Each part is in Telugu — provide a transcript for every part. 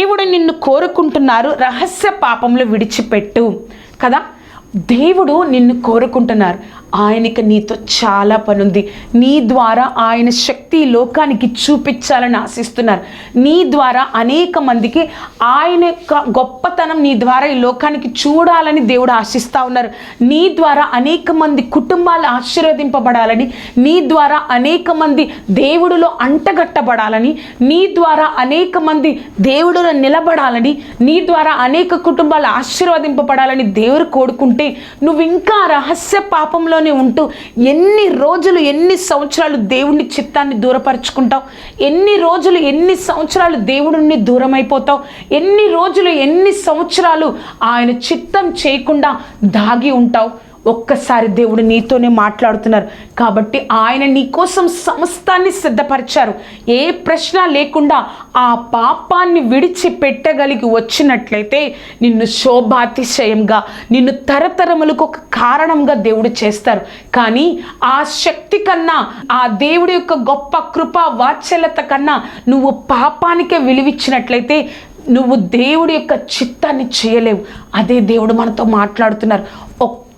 దేవుడు నిన్ను కోరుకుంటున్నారు రహస్య పాపంలో విడిచిపెట్టు. కదా? దేవుడు నిన్ను కోరుకుంటున్నారు. ఆయనకి నీతో చాలా పని ఉంది నీ ద్వారా ఆయన శక్తి ఈ లోకానికి చూపించాలని ఆశిస్తున్నారు. నీ ద్వారా అనేక మందికి ఆయన యొక్క గొప్పతనం నీ ద్వారా ఈ లోకానికి చూడాలని దేవుడు ఆశిస్తూ ఉన్నారు. నీ ద్వారా అనేక మంది కుటుంబాలు ఆశీర్వదింపబడాలని నీ ద్వారా అనేక మంది దేవుడిలో అంటగట్టబడాలని నీ ద్వారా అనేక మంది దేవుడిలో నిలబడాలని నీ ద్వారా అనేక కుటుంబాలు ఆశీర్వదింపబడాలని దేవుడు కోరుకుంటే నువ్వు ఇంకా రహస్య పాపంలోనే ఉంటూ ఎన్ని రోజులు ఎన్ని సంవత్సరాలు దేవుని చిత్తాన్ని దూరపరుచుకుంటావు? ఎన్ని రోజులు ఎన్ని సంవత్సరాలు దేవుడిని దూరం అయిపోతావు ఎన్ని రోజులు ఎన్ని సంవత్సరాలు ఆయన చిత్తం చేయకుండా దాగి ఉంటావు? ఒక్కసారి దేవుడు నీతోనే మాట్లాడుతున్నారు. కాబట్టి ఆయన నీ కోసం సమస్తాన్ని సిద్ధపరిచారు. ఏ ప్రశ్న లేకుండా ఆ పాపాన్ని విడిచి పెట్టగలిగి వచ్చినట్లయితే నిన్ను శోభాతిశయంగా నిన్ను తరతరములకు ఒక కారణంగా దేవుడు చేస్తారు. కానీ ఆ శక్తి కన్నా ఆ దేవుడి యొక్క గొప్ప కృప వాత్సల్యత కన్నా నువ్వు పాపానికే విలువిచ్చినట్లయితే నువ్వు దేవుడి యొక్క చిత్తాన్ని చేయలేవు. అదే దేవుడు మనతో మాట్లాడుతున్నారు.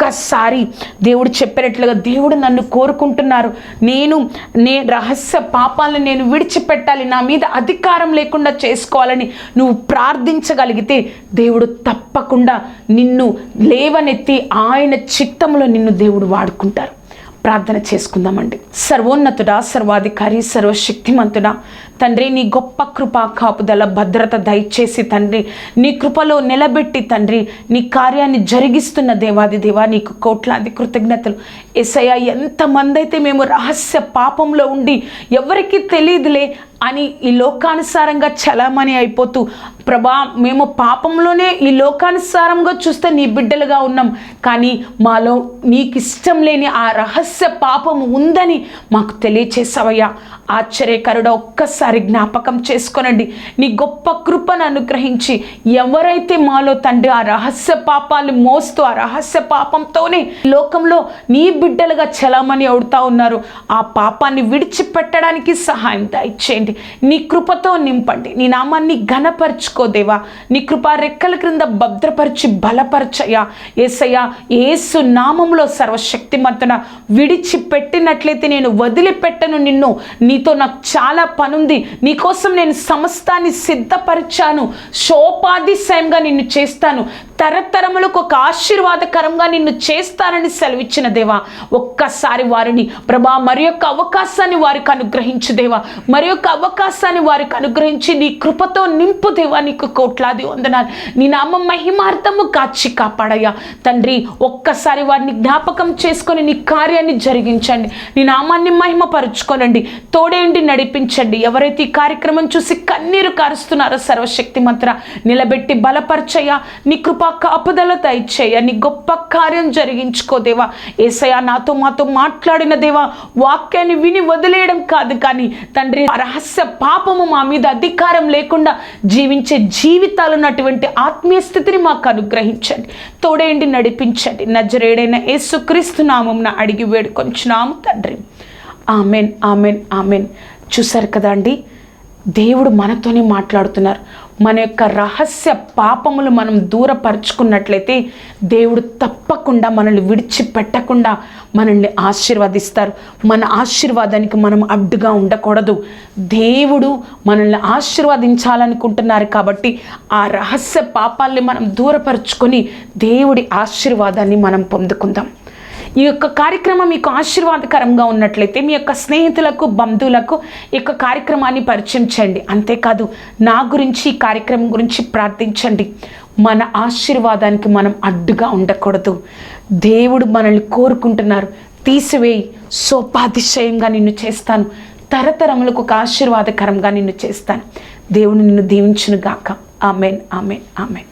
ఒక్కసారి దేవుడు చెప్పినట్లుగా దేవుడు నన్ను కోరుకుంటున్నారు. నేను నే రహస్య పాపాలను నేను విడిచిపెట్టాలి. నా మీద అధికారం లేకుండా చేసుకోవాలని నువ్వు ప్రార్థించగలిగితే దేవుడు తప్పకుండా నిన్ను లేవనెత్తి ఆయన చిత్తంలో నిన్ను దేవుడు వాడుకుంటారు. ప్రార్థన చేసుకుందామండి. సర్వోన్నతుడా సర్వాధికారి సర్వశక్తిమంతుడా తండ్రి నీ గొప్ప కృప కాపుదల భద్రత దయచేసి తండ్రి నీ కృపలో నిలబెట్టి తండ్రి నీ కార్యాన్ని జరిగిస్తున్న దేవాది దేవా నీకు కోట్లాది కృతజ్ఞతలు. ఎసయ్య ఎంతమంది అయితే మేము రహస్య పాపంలో ఉండి ఎవరికి తెలియదులే అని ఈ లోకానుసారంగా చలామణి అయిపోతూ ప్రభా మేము పాపంలోనే ఈ లోకానుసారంగా చూస్తే నీ బిడ్డలుగా ఉన్నాం. కానీ మాలో నీకు ఇష్టం లేని ఆ రహస్య పాపం ఉందని మాకు తెలియచేసావయ్యా ఆశ్చర్యకరుడ ఒక్కసారి జ్ఞాపకం చేసుకోనండి. నీ గొప్ప కృపను అనుగ్రహించి ఎవరైతే మాలో తండ్రి ఆ రహస్య పాపాలు మోస్తూ ఆ రహస్య పాపంతోనే లోకంలో నీ బిడ్డలుగా చలామణి అవుతా ఉన్నారు ఆ పాపాన్ని విడిచిపెట్టడానికి సహాయం దయచేయండి. నీ కృపతో నింపండి. నీ నామాన్ని ఘనపరచుకో దేవా. నీ కృప రెక్కల క్రింద భద్రపరిచి బలపరచయ్యా. ఏసయ్యా ఏసు నామంలో సర్వశక్తిమంతున విడిచిపెట్టినట్లయితే నేను వదిలిపెట్టను నిన్ను. నీతో నాకు చాలా పనుంది. నీకోసం నేను సమస్తాన్ని సిద్ధపరిచాను. శోపాధిశయంగా నిన్ను చేస్తాను. తరతరములకు ఒక ఆశీర్వాదకరంగా నిన్ను చేస్తానని సెలవిచ్చిన దేవా ఒక్కసారి వారిని ప్రభా మరి యొక్క అవకాశాన్ని వారికి అనుగ్రహించు దేవా. మరి యొక్క అవకాశాన్ని వారికి అనుగ్రహించి నీ కృపతో నింపు దేవా నీకు కోట్లాది వందనాలు. నీ నామం మహిమార్థము కాచి కాపాడయ్యా. తండ్రి ఒక్కసారి వారిని జ్ఞాపకం చేసుకొని నీ కార్యాన్ని జరిగించండి. నీ నామాన్ని మహిమపరుచుకోనండి. తోడేండి నడిపించండి. ఎవరైతే ఈ కార్యక్రమం చూసి కన్నీరు కారుస్తున్నారో సర్వశక్తి మంత్ర నిలబెట్టి బలపరచయ్యా. నీ కృపా కాపుదల దయచేయ నీ గొప్ప కార్యం జరిగించుకో దేవా. ఏసయ నాతో మాతో మాట్లాడిన దేవా వాక్యాన్ని విని వదిలేయడం కాదు కానీ తండ్రి రహస్య పాపము మా మీద అధికారం లేకుండా జీవించే జీవితాలు ఉన్నటువంటి ఆత్మీయ స్థితిని మాకు అనుగ్రహించండి. తోడేండి నడిపించండి. నజరేడైన యేసుక్రీస్తు నామం అడిగి వేడుకొంచున్నాము తండ్రి. ఆమెన్ ఆమెన్ ఆమెన్. చూసారు కదా అండి? దేవుడు మనతోనే మాట్లాడుతున్నారు. మన యొక్క రహస్య పాపములు మనం దూరపరుచుకున్నట్లయితే దేవుడు తప్పకుండా మనల్ని విడిచిపెట్టకుండా మనల్ని ఆశీర్వదిస్తారు. మన ఆశీర్వాదానికి మనం అడ్డుగా ఉండకూడదు. దేవుడు మనల్ని ఆశీర్వదించాలనుకుంటున్నారు కాబట్టి ఆ రహస్య పాపాల్ని మనం దూరపరుచుకొని దేవుడి ఆశీర్వాదాన్ని మనం పొందుకుందాం. ఈ యొక్క కార్యక్రమం మీకు ఆశీర్వాదకరంగా ఉన్నట్లయితే మీ యొక్క స్నేహితులకు బంధువులకు ఈ యొక్క కార్యక్రమాన్ని పరిచయం చేయండి. అంతేకాదు నా గురించి ఈ కార్యక్రమం గురించి ప్రార్థించండి. మన ఆశీర్వాదానికి మనం అడ్డుగా ఉండకూడదు. దేవుడు మనల్ని కోరుకుంటున్నారు. తీసివేయి. సోపాతిశయంగా నిన్ను చేస్తాను. తరతరములకు ఒక ఆశీర్వాదకరంగా నిన్ను చేస్తాను. దేవుని నిన్ను దీవించును గాక ఆమెన్ ఆమెన్ ఆమెన్.